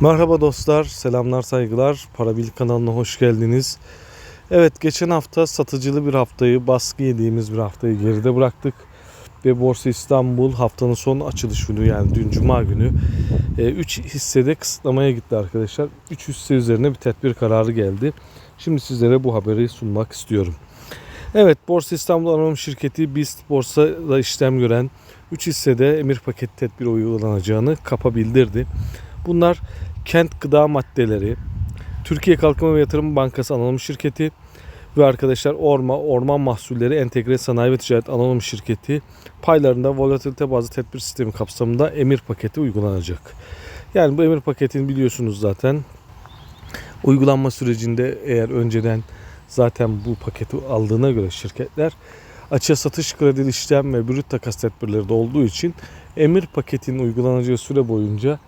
Merhaba dostlar, selamlar, saygılar. Parabil kanalına hoş geldiniz. Evet, geçen hafta satıcılı bir haftayı, baskı yediğimiz bir haftayı geride bıraktık. Ve Borsa İstanbul haftanın son açılış günü yani dün Cuma günü 3 hissede kısıtlamaya gitti arkadaşlar. 3 hisse üzerine bir tedbir kararı geldi. Şimdi sizlere bu haberi sunmak istiyorum. Evet, Borsa İstanbul Anonim Şirketi BIST borsada işlem gören 3 hissede emir paket tedbiri uygulanacağını kapa bildirdi. Bunlar Kent Gıda Maddeleri, Türkiye Kalkınma ve Yatırım Bankası Anonim Şirketi ve arkadaşlar Orma, Orman Mahsulleri Entegre Sanayi ve Ticaret Anonim Şirketi paylarında volatilite bazlı tedbir sistemi kapsamında emir paketi uygulanacak. Yani bu emir paketini biliyorsunuz zaten. Uygulanma sürecinde eğer önceden zaten bu paketi aldığına göre şirketler açığa satış kredili işlem ve brüt takas tedbirleri de olduğu için emir paketinin uygulanacağı süre boyunca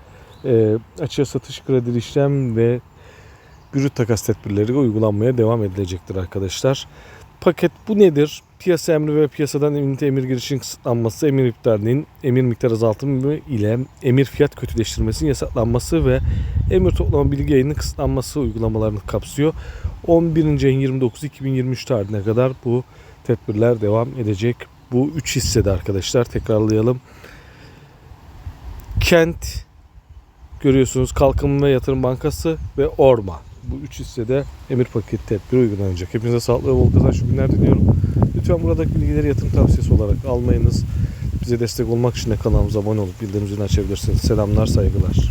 e, açığa satış kredili işlem ve brüt takas tedbirleri uygulanmaya devam edilecektir arkadaşlar. Paket bu nedir? Piyasa emri ve piyasadan ünite emir girişinin kısıtlanması, emir iptalinin emir miktar azaltımı ile emir fiyat kötüleştirmesinin yasaklanması ve emir toplama bilgi yayının kısıtlanması uygulamalarını kapsıyor. 11. ayın 29 2023 tarihine kadar bu tedbirler devam edecek. Bu 3 hissede arkadaşlar tekrarlayalım. Kent görüyorsunuz Kalkınma ve Yatırım Bankası ve Orma. Bu üç hissede emir paket tedbiri uygulanacak. Hepinize sağlıklı ve bol kazançlı günler diliyorum. Lütfen buradaki bilgileri yatırım tavsiyesi olarak almayınız. Bize destek olmak için de kanalımıza abone olup bildirim zilini açabilirsiniz. Selamlar, saygılar.